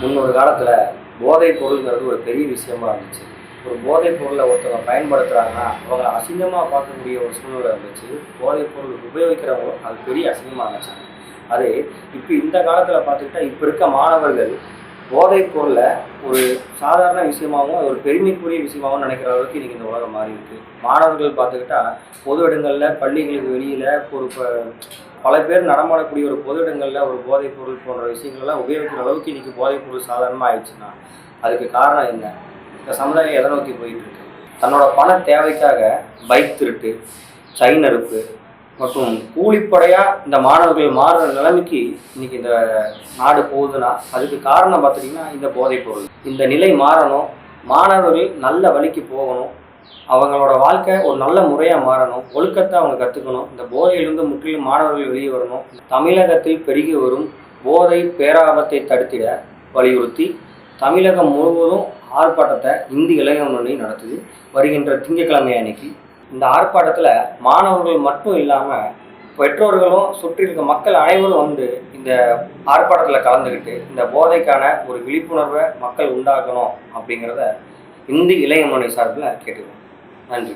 முன்னொரு காலத்தில் போதைப் பொருளுங்கிறது ஒரு பெரிய விஷயமா இருந்துச்சு. ஒரு போதைப் பொருளை ஒருத்தவங்க பயன்படுத்துகிறாங்கன்னா அவங்க அசிங்கமாக பார்க்கக்கூடிய ஒரு சூழ்நிலை இருந்துச்சு போதைப் பொருள் உபயோகிக்கிறவங்க அது பெரிய அசிங்கமாக நினச்சாங்க அது இப்போ இந்த காலத்தில் பார்த்துக்கிட்டா இப்போ இருக்க மாணவர்கள் போதைப் பொருளை ஒரு சாதாரண விஷயமாகவும் ஒரு பெருமைக்குரிய விஷயமாகவும் நினைக்கிற அளவுக்கு இன்றைக்கி இந்த உலகம் மாறி இருக்கு. மாணவர்கள் பார்த்துக்கிட்டா பொது இடங்களில் பள்ளிகளுக்கு வெளியில் ஒரு ப- பல பேர் நடமாடக்கூடிய ஒரு பொது இடங்களில் ஒரு போதைப் பொருள் போன்ற விஷயங்கள்லாம் உபயோகிக்கிற அளவுக்கு இன்றைக்கி போதைப் பொருள் சாதாரணமாக ஆயிடுச்சுன்னா அதுக்கு காரணம் என்ன? இந்த சமுதாயம் எதை நோக்கி போயிட்டு இருக்கு? தன்னோட பண தேவைக்காக பைக் திருட்டு செயின் அறுப்பு மற்றும் கூலிப்படையாக இந்த மாணவர்கள் மாறுற நிலைமைக்கு இன்னைக்கு இந்த நாடு போகுதுன்னா அதுக்கு காரணம் பார்த்துட்டிங்கன்னா இந்த போதைப் பொருள். இந்த நிலை மாறணும். மாணவர்கள் நல்ல வழிக்கு போகணும். அவங்களோட வாழ்க்கை ஒரு நல்ல முறையாக மாறணும். ஒழுக்கத்தை அவங்க கற்றுக்கணும் இந்த போதையிலிருந்து முற்றிலும் மாணவர்கள் வெளியே வரணும். தமிழகத்தில் பெருகி வரும் போதை பேராபத்தை தடுத்திட வலியுறுத்தி தமிழகம் முழுவதும் ஆர்ப்பாட்டத்தை இந்திய இளைஞர் முன்னணி நடத்துது. வருகின்ற திங்கட்கிழமை அன்னைக்கு இந்த ஆர்ப்பாட்டத்தில் மாணவர்கள் மட்டும் இல்லாமல் பெற்றோர்களும் சுற்றி இருக்க மக்கள் அனைவரும் வந்து இந்த ஆர்ப்பாட்டத்தில் கலந்துக்கிட்டு இந்த போதைக்கான ஒரு விழிப்புணர்வை மக்கள் உண்டாக்கணும் அப்படிங்கிறத இந்தி இளைய முறை சார்பில் கேட்டுக்கிறோம். நன்றி.